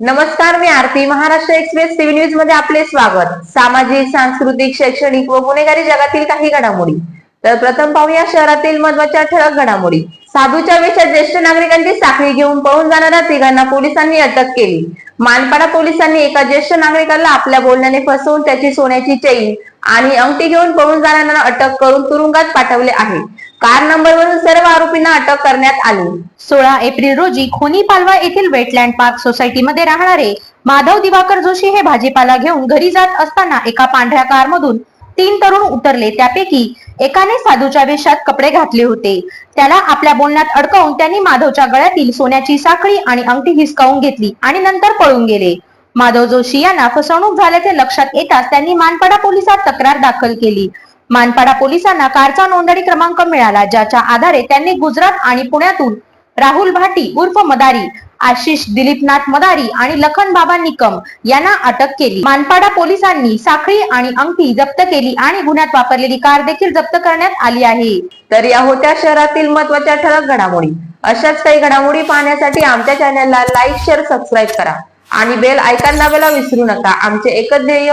नमस्कार मी Aarti. Maharashtra express TV न्यूजमध्ये आपले स्वागत. सामाजिक सांस्कृतिक शैक्षणिक व गुन्हेगारी जगातील काही घडामोडी. तर प्रथम पाहूया शहरातील महत्त्वाच्या ठळक घडामोडी. साधूच्या वेशात ज्येष्ठ नागरिकांची साखळी घेऊन पळून जाणाऱ्या तिघांना पोलिसांनी अटक केली. मानपाडा पोलिसांनी एका ज्येष्ठ नागरिकाला आपल्या बोलण्याने फसवून त्याची सोन्याची चैन आणि अंगठी घेऊन पळून जाणाऱ्यांना अटक करून तुरुंगात पाठवले आहे. कार नंबरवरून सर्व आरोपींना अटक करण्यात आली. सोळा एप्रिल रोजी खोनी पालवा येथील वेटलँड पार्क सोसायटीमध्ये राहणारे माधव दिवाकर जोशी हे भाजीपाला घेऊन घरी जात असताना एका पांढऱ्या कारमधून तीन तरुण उतरले. त्यापैकी एकाने साधूच्या वेशात कपडे घातले होते. त्याला आपल्या बोलण्यात अडकवून त्यांनी माधवच्या गळ्यातील सोन्याची साखळी आणि अंगठी हिसकावून घेतली आणि नंतर पळून गेले. माधव जोशी यांना फसवणूक झाल्याचे लक्षात येताच त्यांनी मानपाडा पोलिसात तक्रार दाखल केली. मानपाडा पोलिसांना कारचा नोंदणी क्रमांक मिळाला ज्याच्या आधारे त्यांनी गुजरात आणि पुण्यातून राहुल भाटी उर्फ मदारी आशिष दिलीपनाथ मदारी आणि लखन बाबा निकम यांना अटक केली. मानपाडा पोलिसांनी साखळी आणि अंगठी जप्त केली आणि गुन्ह्यात वापरलेली कार देखील जप्त करण्यात आली आहे. तर या होत्या शहरातील महत्त्वाच्या ठळक घडामोडी. अशाच काही घडामोडी पाहण्यासाठी आमच्या चॅनलला लाईक शेअर सबस्क्राईब करा. आणि बेल ऐकायला दाबायला विसरू नका. आमचे एकच ध्येय